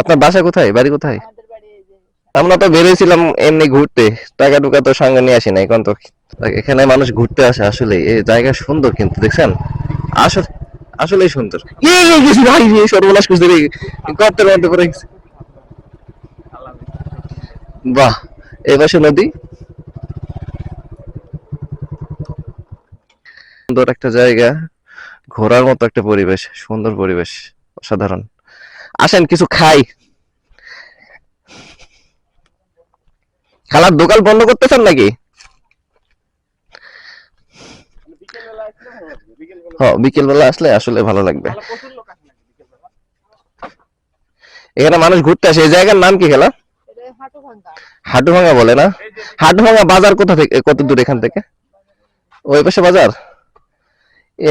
আপনার বাসা কোথায়? বাড়ি কোথায়? আমরা তো বেরিয়েছিলাম এমনি ঘুরতে। টাকা টুকা তো সঙ্গে নিয়ে আসি না এখন তো এখানে মানুষ ঘুরতে আসে আসলে। এই জায়গা সুন্দর কিন্তু দেখছেন? আসলে আসলেই সুন্দর। ভাই সর্বনাশ করছে রে গর্তের মধ্যে পড়ে গেছে। বাহ এই পাশে নদী। সুন্দর একটা জায়গা ঘোরার মতো একটা পরিবেশ সুন্দর পরিবেশ অসাধারণ। আসেন, কিছু খাই। খালার দোকান বন্ধ করতেছেন নাকি? হ্যাঁ বিকেল বেলা আসলে আসলে ভালো লাগবে। এখানে মানুষ ঘুরতে আসে। এই জায়গার নাম কি খেলা? হাটু ভাঙা বলে না? হাটু ভাঙা বাজার কোথা থেকে কত দূর এখান থেকে? ওই পাশে বাজার? এ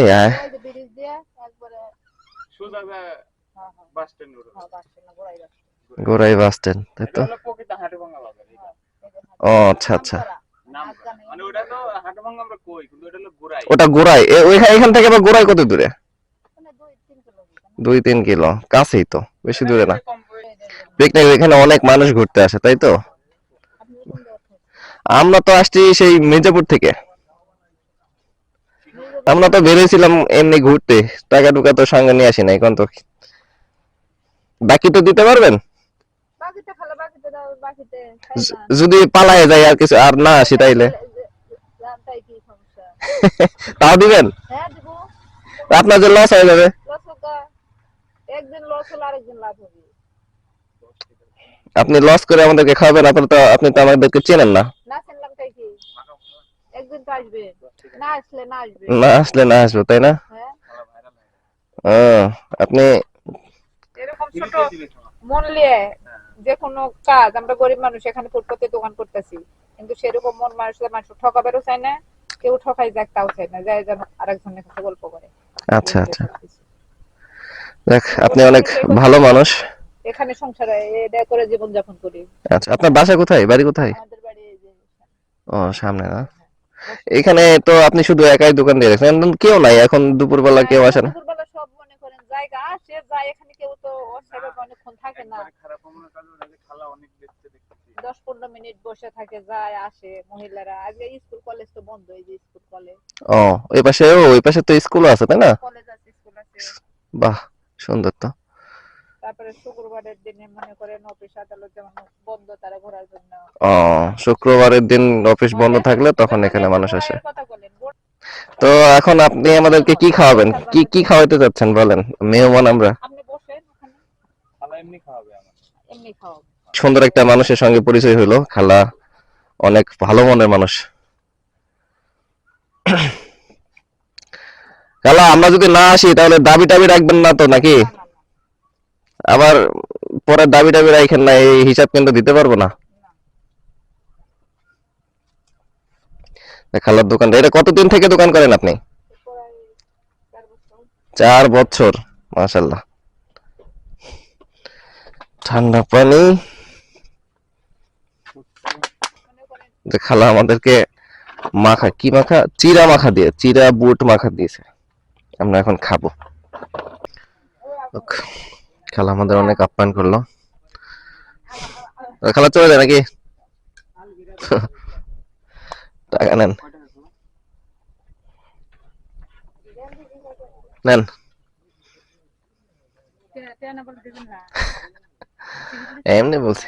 বাস স্ট্যান্ড হ্যাঁ বাস স্ট্যান্ড গোড়াই বাস স্ট্যান্ড। তাই তো? এটা। ও আচ্ছা আচ্ছা। মানে ওটা তো হাটুভাঙ্গা আমরা কই কিন্তু ওটা হলো গোড়াই। এ- ওইখান এখান থেকে আবার গোড়াই কত দূরে? দুই তিন কিলোমিটার দুই তিন কিলো। কাছেই তো বেশি দূরে না। পিকনিক এখানে অনেক মানুষ ঘুরতে আসে তাই তো? আমরা তো আসছি সেই মির্জাপুর থেকে। আমরা তো বেরিয়েছিলাম এমনি ঘুরতে টাকা টুকা তো সঙ্গে নিয়ে আসি না এখন তো বাকি তো দিতে পারবেন? যদি পালায় যায় আর কিছু আর না সমস্যা? তাও দিবেন? হ্যাঁ আপনার যে লস হয়ে যাবে। একদিন লস হলে আরেকদিন লাভ হবে। আপনি লস করে আমাদেরকে খাওয়াবেন আপনার তো আপনি তো আমাদেরকে চেনেন না। না আসলে না আসবে তাই না? হ্যাঁ। ও, আপনি ছোট। মন নিয়ে যে কোনো কাজ আমরা গরিব মানুষ এখানে ফুটপাতে দোকান করতেছি। কিন্তু সেরকম মন মানুষের মানুষ ঠকাবেরও চায় না কেউ ঠকাই যাক তাও চায় না। যাই যেন আরেকজনের কাছে গল্প করে। আচ্ছা আচ্ছা। দেখ আপনি অনেক ভালো মানুষ। এখানে সংসারে এটা করে জীবন যাপন করি। আচ্ছা আপনার বাসা কোথায়? বাড়ি কোথায়? আমাদের বাড়ি ও সামনে না? এখানে তো আপনি শুধু একাই দোকান দিয়ে রাখছেন। কেউ নাই এখন দুপুরবেলা কেউ আসে না দুপুরবেলা সব মনে করেন জায়গা যায় এখানে কেউ তো অসেবে অনেকক্ষণ থাকে না। খারাপ মনে কাজ খালা অনেক দেখতে দেখতেছি দশ পনেরো মিনিট বসে থাকে যায় আসে মহিলারা। আজকে স্কুল কলেজ তো বন্ধ এই যে স্কুল কলেজ। ও ওই পাশে ও ওই পাশে তো স্কুল আছে তাই না? কলেজ আছে স্কুল আছে। বাহ সুন্দর তো। তারপরে শুক্রবারের দিনে মনে করেন অফিস আদালত যেমন বন্ধ তারা ঘোরার জন্য। ও শুক্রবারের দিন অফিস বন্ধ থাকলে তখন এখানে মানুষ আসে। তো এখন আপনি আমাদেরকে কি খাওয়াবেন? কি কি খাওয়াতে চাচ্ছেন বলেন? মেহমান আমরা আপনি বসেন ওখানে খালা এমনি খাওয়াবে এমনি খাও সুন্দর একটা মানুষের সঙ্গে পরিচয় হলো খালা। অনেক ভালো মনের মানুষ। খালা আমরা যদি না আসি তাহলে দাবি টাবি রাখবেন না তো নাকি। আবার পরে দাবি টাবি রাখেন না এই হিসাব কিন্তু দিতে পারব না। খালার দোকান এটা কতদিন থেকে দোকান করেন আপনি? চার বছর। চার বছর মাশাল্লাহ ঠান্ডা পানি। খালা আমাদেরকে মাখা, কি মাখা? চিরা মাখা দিয়ে, চিরা বুট মাখা দিয়েছে। আমরা এখন খাব। খালা আমাদের অনেক আপ্যায়ন করল। খালা চলে যায় নাকি? টাকা নেন। নেন। এমনি বলছি।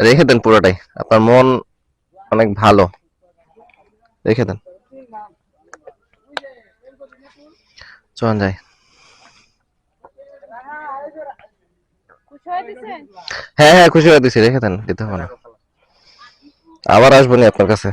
রেখে দেন পুরোটাই। আপনার মন অনেক ভালো। রেখে দেন। চল যাই। হয়ে হ্যাঁ খুশি হয়ে দিছি। রেখে দেন, দিতে হবে না। আবার আসব আপনার কাছে।